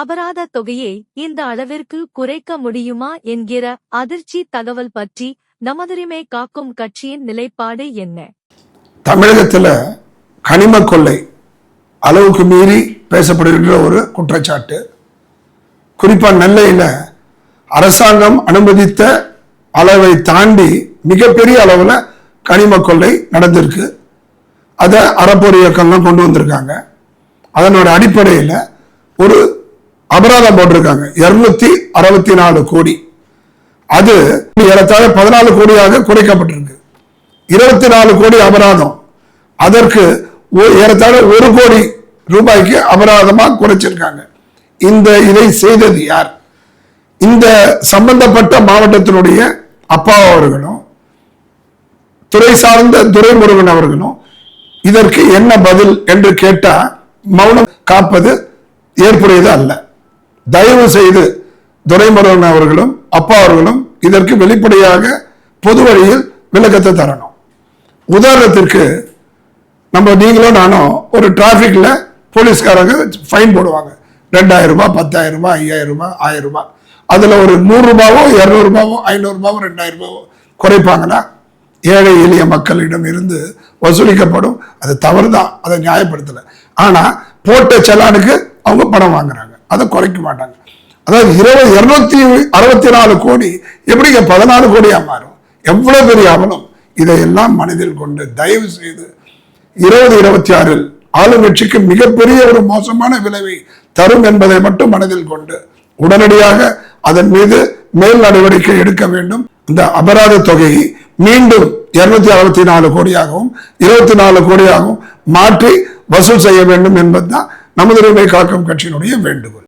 அபராத தொகையை இந்த அளவிற்கு குறைக்க முடியுமா என்கிற அதிர்ச்சி தகவல் பற்றி நமதுரிமை காக்கும் கட்சியின் நிலைப்பாடு என்ன? தமிழகத்துல கனிம கொள்ளை அளவுக்கு மீறி பேசப்படுகின்ற ஒரு குற்றச்சாட்டு. குறிப்பா நெல்லையில் அரசாங்கம் அனுமதித்த அளவை தாண்டி மிகப்பெரிய அளவில் கனிம கொள்ளை நடந்திருக்கு. அதை அறப்போர் இயக்கம்லாம் கொண்டு வந்திருக்காங்க. அதனோட அடிப்படையில் ஒரு அபராதம் போட்டிருக்காங்க. இருநூத்தி அறுபத்தி நாலு கோடி. அது ஏறத்தாழ பதினாலு கோடியாக குறைக்கப்பட்டிருக்கு. இருபத்தி நாலு கோடி அபராதம். அதற்கு ஏறத்தாழ ஒரு கோடி ரூபாய்க்கு அபராதமா குறைச்சிருக்காங்க. இந்த இதை செய்தது யார்? இந்த சம்பந்தப்பட்ட மாவட்டத்தினுடைய அப்பா அவர்களும் துறை சார்ந்த துரைமுருகன் அவர்களும் இதற்கு என்ன பதில் என்று கேட்டால் மௌனம் காப்பது ஏற்புடையது அல்ல. தயவு செய்து துரைமுருகன் அவர்களும் அப்பா அவர்களும் இதற்கு வெளிப்படையாக பொது வழியில் விளக்கத்தை தரணும். உதாரணத்திற்கு நம்ம நீங்களும் நானும் ஒரு டிராஃபிக்ல போலீஸ்காரங்க ஃபைன் போடுவாங்க. ரெண்டாயிரம் ரூபாய் பத்தாயிரம் ரூபாய் ஐயாயிரம் ரூபாய் ஆயிரம் ரூபாய். அதுல ஒரு நூறு ரூபாவோ இருநூறு ரூபாவோ ஐநூறு ரூபாவோ ரெண்டாயிரம் ரூபாவோ குறைப்பாங்கன்னா ஏழை எளிய மக்களிடம் இருந்து வசூலிக்கப்படும். அது தவறு தான் அதை நியாயப்படுத்தலை. ஆனா போட்ட செலானுக்கு அவங்க பணம் வாங்குறாங்க. அதை குறைக்க மாட்டாங்க. அதாவது இருபது இருநூத்தி அறுபத்தி நாலு கோடி எப்படிங்க பதினாலு கோடியா மாறும்? எவ்வளவு பெரிய அவலம்? இதையெல்லாம் மனதில் கொண்டு தயவு செய்து இருபது இருபத்தி ஆறில் ஆளுங்கட்சிக்கு மிகப்பெரிய ஒரு மோசமான விளைவை தரும் என்பதை மட்டும் மனதில் கொண்டு உடனடியாக அதன் மீது மேல் நடவடிக்கை எடுக்க வேண்டும். இந்த அபராத தொகையை மீண்டும் இருநூத்தி அறுபத்தி நாலு கோடியாகவும் இருபத்தி நாலு கோடியாகவும் மாற்றி வசூல் செய்ய வேண்டும் என்பதுதான் நமது காக்கும் கட்சியினுடைய வேண்டுகோள்.